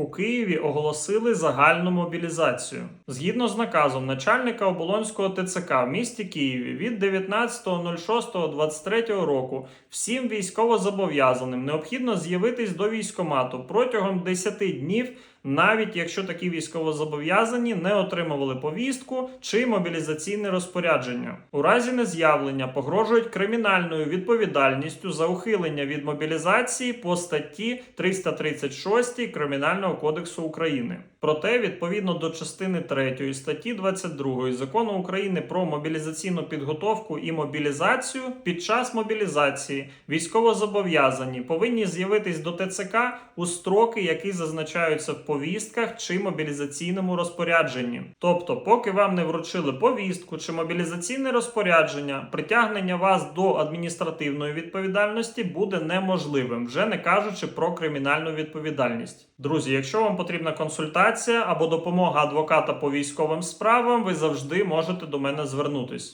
У Києві оголосили загальну мобілізацію. Згідно з наказом начальника Оболонського ТЦК в місті Києві від 19.06.23 року всім військовозобов'язаним необхідно з'явитись до військомату протягом 10 днів, навіть якщо такі військовозобов'язані не отримували повістку чи мобілізаційне розпорядження. У разі нез'явлення погрожують кримінальною відповідальністю за ухилення від мобілізації по статті 336 Кримінального кодексу України. Проте, відповідно до частини 3 статті 22 закону України про мобілізаційну підготовку і мобілізацію під час мобілізації військовозобов'язані повинні з'явитись до ТЦК у строки, які зазначаються в повістках чи мобілізаційному розпорядженні. Тобто, поки вам не вручили повістку чи мобілізаційне розпорядження, притягнення вас до адміністративної відповідальності буде неможливим, вже не кажучи про кримінальну відповідальність. Друзі, якщо вам потрібна консультація або допомога адвоката по військовим справам, ви завжди можете до мене звернутись.